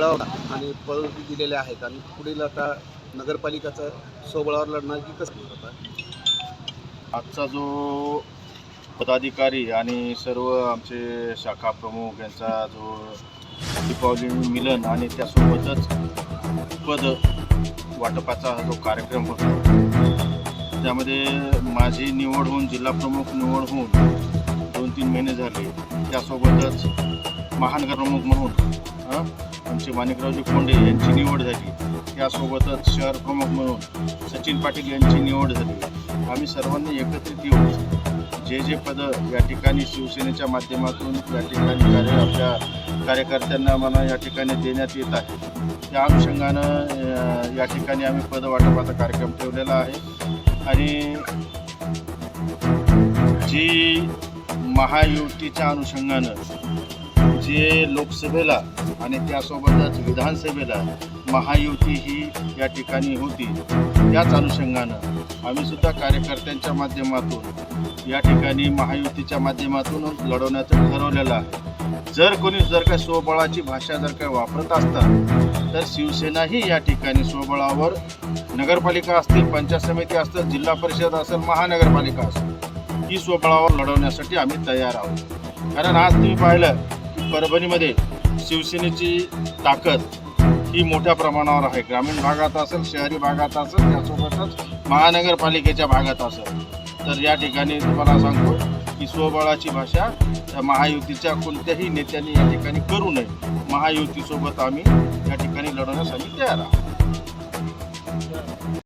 मिळवला आणि पदोन्नती दिलेल्या आहेत. आणि पुढील आता नगरपालिकाचा सोबळावर लढणार की कसं होणार आजचा जो पदाधिकारी आणि सर्व आमचे शाखा प्रमुख यांचा जो दीपावली मिलन आणि त्यासोबतच पद वाटपाचा हा जो कार्यक्रम होता त्यामध्ये माझी निवड होऊन जिल्हा प्रमुख निवड होऊन दोन तीन महिने झाले. त्यासोबतच महानगरप्रमुख म्हणून आमचे माणिकरावजी कोंडे यांची निवड झाली. त्यासोबतच शहर प्रमुख म्हणून सचिन पाटील यांची निवड झाली. आम्ही सर्वांनी एकत्रित येऊन जे जे पदं या ठिकाणी शिवसेनेच्या माध्यमातून या ठिकाणी कार्य आपल्या कार्यकर्त्यांना आम्हाला या ठिकाणी देण्यात येत आहे. त्या अनुषंगानं या ठिकाणी आम्ही पदवाटपाचा कार्यक्रम ठेवलेला आहे. आणि जी महायुतीच्या अनुषंगानं जे लोकसभेला आणि त्यासोबतच विधानसभेला महायुती ही या ठिकाणी होती त्याच अनुषंगानं आम्ही सुद्धा कार्यकर्त्यांच्या माध्यमातून या ठिकाणी महायुतीच्या माध्यमातून लढवण्याचं ठरवलेलं आहे. जर कोणी जर काय स्वबळाची भाषा जर काय वापरत असतात तर शिवसेनाही या ठिकाणी स्वबळावर नगरपालिका असतील पंचायत समिती असतील जिल्हा परिषद असेल महानगरपालिका असेल ही स्वबळावर लढवण्यासाठी आम्ही तयार आहोत. कारण आज तुम्ही पाहिलं परभणीमध्ये शिवसेनेची ताकद ही मोठ्या प्रमाणावर आहे. ग्रामीण भागात असेल शहरी भागात असेल त्यासोबतच महानगरपालिकेच्या भागात असेल. तर या ठिकाणी तुम्हाला सांगतो की स्वबळाची भाषा महायुतीच्या कोणत्याही नेत्यांनी या ठिकाणी करू नये. महायुतीसोबत आम्ही या ठिकाणी लढवण्यासाठी तयार आहोत.